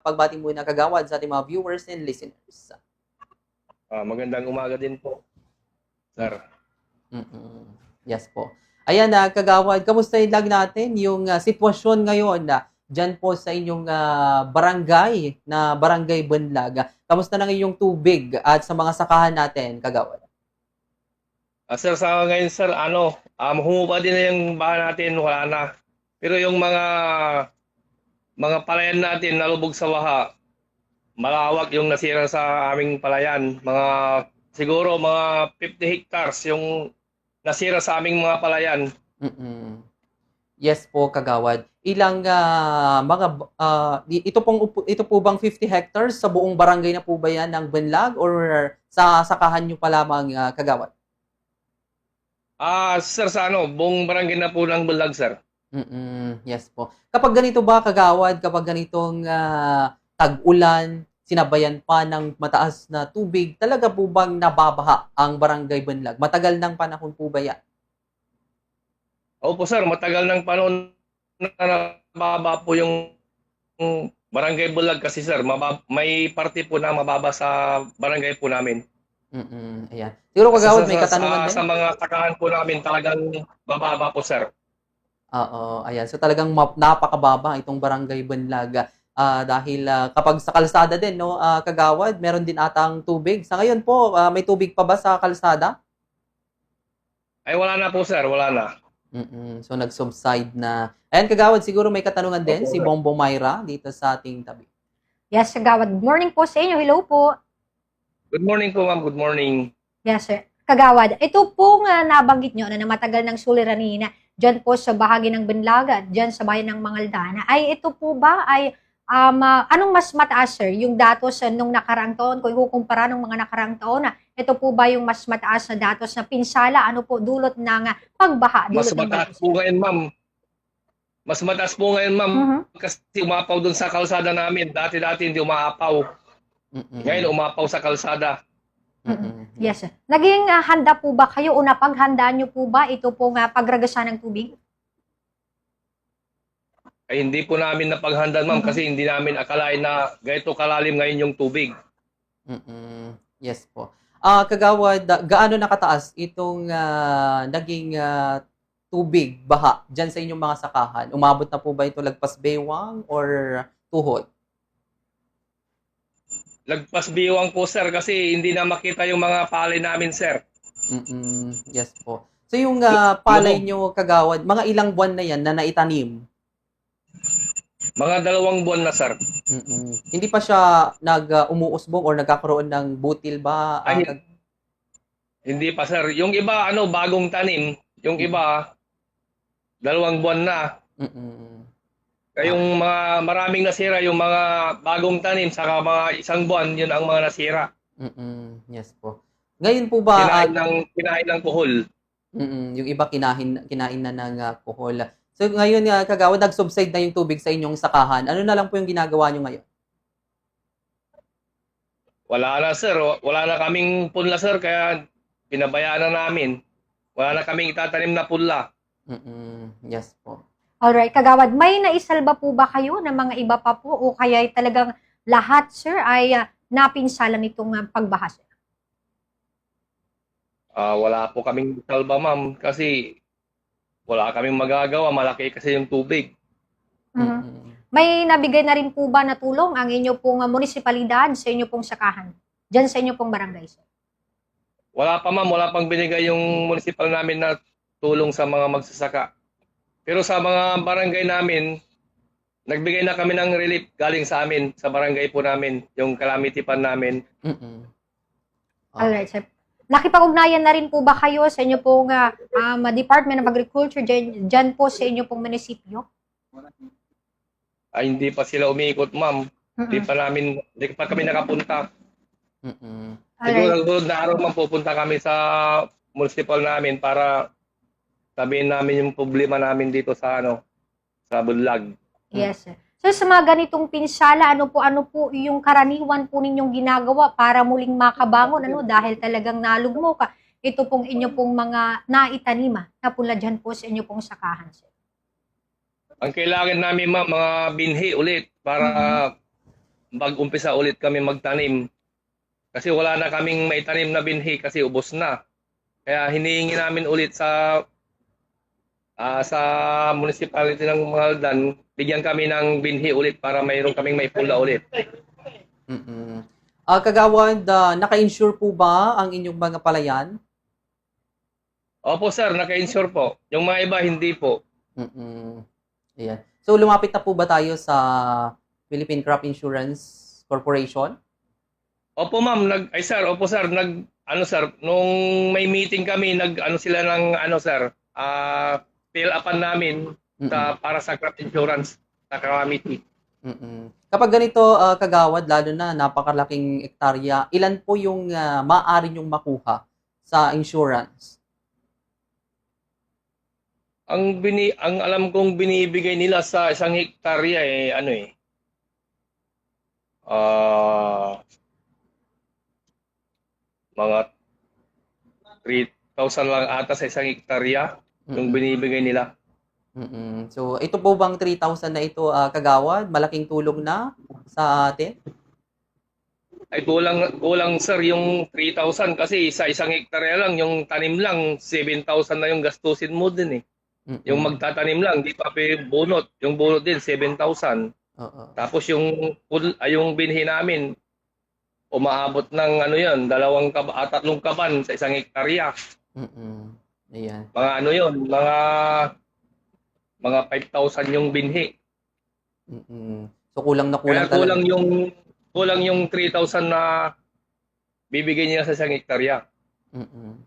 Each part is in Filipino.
pagbati muna kagawad sa ating mga viewers and listeners. Ah, magandang umaga din po, sir. Mm-mm. Yes po. Ayan na, kagawad, kamustahin lang natin yung ah, sitwasyon ngayon na dyan po sa inyong ah, barangay na Barangay Bunlag. Kamusta na ngayong tubig at sa mga sakahan natin, kagawad? Ah, sir, sa ngayon, sir, ano, um, humupa din na yung bahan natin, wala na. Pero yung mga mga palayan natin nalubog sa baha, malawak yung nasira sa aming palayan. Mga, siguro, mga 50 hectares yung nasira sa aming mga palayan. Mm-mm. Yes po, kagawad. Ilang ah, mga di- ito pong ito po bang 50 hectares sa buong barangay na po ba yan ng Bunlag or sa sakahan niyo pa lamang ah, kagawad? Ah, sir, sa ano, buong barangay na po ng Bulag, sir. Mm-mm. Yes po. Kapag ganito ba kagawad, kapag ganitong ah, tag-ulan, sinabayan pa ng mataas na tubig, talaga po bang nababaha ang barangay Bunlag? Matagal ng panahon po ba yan? Opo, sir, matagal ng panahon na nababa po yung barangay Bulag kasi, sir. Mababa, may parte po na mababa sa barangay po namin. Mm-mm. Ayan. Siguro kagawad, may katanungan sa, din. Sa mga takahan po namin, talagang bababa po, sir. Oo, ayan. So talagang map, napakababa itong Barangay Bunlag. Ah, dahil ah, kapag sa kalsada din, no, ah, kagawad, meron din atang tubig. Sa ngayon po, ah, may tubig pa ba sa kalsada? Ay, wala na po, sir. Wala na. mm So nag-subside na. Ayan, kagawad, siguro may katanungan din Opo, si. Bongbong Myra dito sa ating tabi. Yes, Kagawad. Good morning po sa inyo. Hello po. Good morning po, ma'am. Good morning. Yes, sir. Kagawad, ito po nga nabanggit nyo na namatagal ng suliranin dyan po sa bahagi ng Benlaga, dyan sa bayan ng Mangaldana. Ay, ito po ba ay um, ah, anong mas mataas, sir? Yung datos ah, nung nakaraang taon, kung ikukumpara ng mga nakaraang taon, na ito po ba yung mas mataas na datos na pinsala? Ano po dulot ng ah, pagbaha? Mas Dulot ng mataas po ngayon, ma'am. Mas mataas po ngayon, ma'am. Mhm. Kasi umapaw dun sa kalsada namin. Dati-dati hindi umaapaw. Mm-mm. Ngayon, umapaw sa kalsada. Mm-mm. Yes. Naging ah, handa po ba kayo o napaghandaan nyo po ba ito po nga pagragasan ng tubig? Ay, hindi po namin napaghandaan, ma'am, kasi hindi namin akalain na ganito kalalim ngayon yung tubig. Mm-mm. Yes po. Ah, kagawad, gaano nakataas itong ah, naging ah, tubig, baha diyan sa inyong mga sakahan? Umabot na po ba ito lagpas baywang or tuhod? Lagpas biwang po, sir, kasi hindi na makita yung mga palay namin, sir. Mm-mm. Yes po. So yung ah, palay nyo kagawad, mga ilang buwan na yan na naitanim? Mga dalawang buwan na, sir. Mm-mm. Hindi pa siya nag-umuusbong or nagkakaroon ng butil ba? Ah, Ay, kag- Hindi pa, sir. Yung iba, ano, bagong tanim. Yung iba, dalawang buwan na. Mm-mm. Kaya yung mga maraming nasira, yung mga bagong tanim, saka mga isang buwan, yun ang mga nasira. Mm-mm. Yes po. Ngayon po ba, ah, Kinain ng, kinain ng kuhol. Mm, yung iba kinahin kinain na ng uh, kuhol. So ngayon nga kagawad nag-subside na yung tubig sa inyong sakahan. Ano na lang po yung ginagawa nyo ngayon? Wala na, sir. Wala na kaming punla, sir, kaya pinabayaan na namin. Wala na kaming itatanim na punla. Mm, yes po. Alright, kagawad, may naisalba po ba kayo ng mga iba pa po o kaya ay talagang lahat, sir, ay ah, napinsala nitong ah, pagbaha, sir? Ah, wala po kaming salba, ma'am, kasi wala kaming magagawa. Malaki kasi yung tubig. Mm, May nabigay na rin po ba na tulong ang inyo pong munisipalidad sa inyo pong sakahan? Diyan sa inyo pong barangay, sir? Wala pa, ma'am. Wala pang binigay yung municipal namin na tulong sa mga magsasaka. Pero sa mga barangay namin, nagbigay na kami ng relief galing sa amin, sa barangay po namin, yung calamity fund namin. mm. Alright, sir. Nakipag-ugnayan na rin po ba kayo sa inyo pong ah, um, Department of Agriculture dyan, dyan po sa inyo pong munisipyo? Ay, hindi pa sila umiikot, ma'am. Hindi Mhm. pa namin, hindi pa kami nakapunta. Mm, Siguro susunod na araw, ma'am, pupunta kami sa municipal namin para sabihin namin yung problema namin dito sa ano, sa Bulag. Yes, sir. So sa mga ganitong pinsala, ano po ano po yung karaniwan po ninyong ginagawa para muling makabangon ano dahil talagang nalugmo ka. Ito pong inyo pong mga naitanima na pula dyan po sa inyo pong sakahan, sir. Ang kailangan namin, ma'am, mga binhi ulit para mag-umpisa ulit kami magtanim. Kasi wala na kaming maitanim na binhi kasi ubos na. Kaya hinihingi namin ulit sa ah, sa municipality ng Mangaldan, bigyan kami ng binhi ulit para mayroon kaming may pula ulit. Mm-mm. Ah, kagawad, ah, naka-insure po ba ang inyong mga palayan? Opo sir, naka-insure po. Yung mga iba hindi po. Mm-mm. Ayan. So, lumapit na po ba tayo sa Philippine Crop Insurance Corporation? Opo ma'am, nag ay sir, opo sir, nag ano sir, nung may meeting kami, nag ano sila ng ano sir, ah fill upan namin sa para sa crop insurance sa calamity. Mm-mm. Kapag ganito, ah, kagawad, lalo na napakalaking ektarya, ilan po yung ah, maaari nyong makuha sa insurance? Ang bini ang alam kong binibigay nila sa isang hektarya eh ano eh. Ah mga 3,000 lang ata sa isang hektarya yung Mm-mm. binibigay nila. Mm-mm. So, ito po bang 3,000 na ito, ah, kagawad? Malaking tulong na sa atin? Ay kulang kulang sir yung 3,000 kasi sa isang hektarya lang yung tanim lang 7,000 na yung gastusin mo din eh. Mm-mm. Yung magtatanim lang, di pa pa yung bunot. Yung bunot din 7,000. Oo. Tapos yung ay, yung binhi namin umaabot ng ano 'yon, dalawang kab at tatlong kaban sa isang hektarya. Mm-mm. Ayan. Mga ano 'yon, mga mga 5,000 yung binhi. Mm-mm. So, kulang na Kaya kulang talaga. kulang yung kulang yung 3,000 na bibigay niya sa isang hektarya. Mm-mm.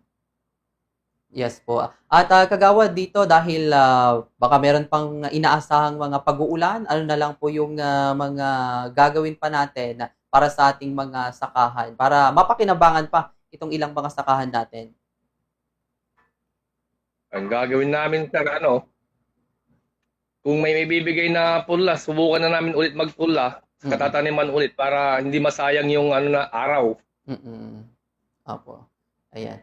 Yes po. At ah, kagawad dito dahil ah, baka meron pang inaasahang mga pag-uulan, ano na lang po yung ah, mga gagawin pa natin para sa ating mga sakahan para mapakinabangan pa itong ilang mga sakahan natin. Ang gagawin namin sir ano, kung may may bibigay na pula, subukan na namin ulit magpula, Mm-mm. katataniman ulit para hindi masayang yung ano na araw. Mm-mm. Opo. Ayan.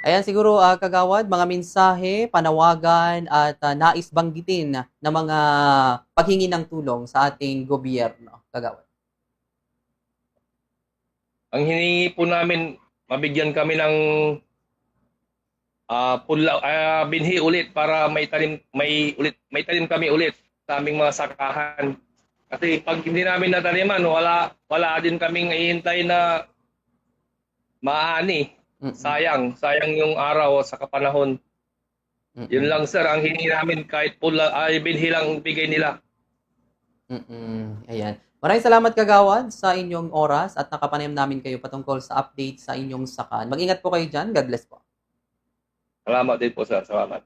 Ayan siguro ah, kagawad, mga mensahe, panawagan at ah, nais banggitin na mga paghingi ng tulong sa ating gobyerno. Kagawad. Ang hiningi po namin, mabigyan kami ng ah pula, ah, binhi ulit para may tanim may ulit may tanim kami ulit sa aming mga sakahan. Kasi pag hindi namin nataniman, wala wala din kaming ihintay na maani. Sayang, sayang yung araw sa kapanahon. Mm-mm. Yun lang sir, ang hiningi namin kahit pula ay binhi lang bigay nila. Mm-mm. Ayan. Maraming salamat kagawad sa inyong oras at nakapanayam namin kayo patungkol sa update sa inyong sakan. Mag-ingat po kayo dyan. God bless po. Salamat din po sir, salamat.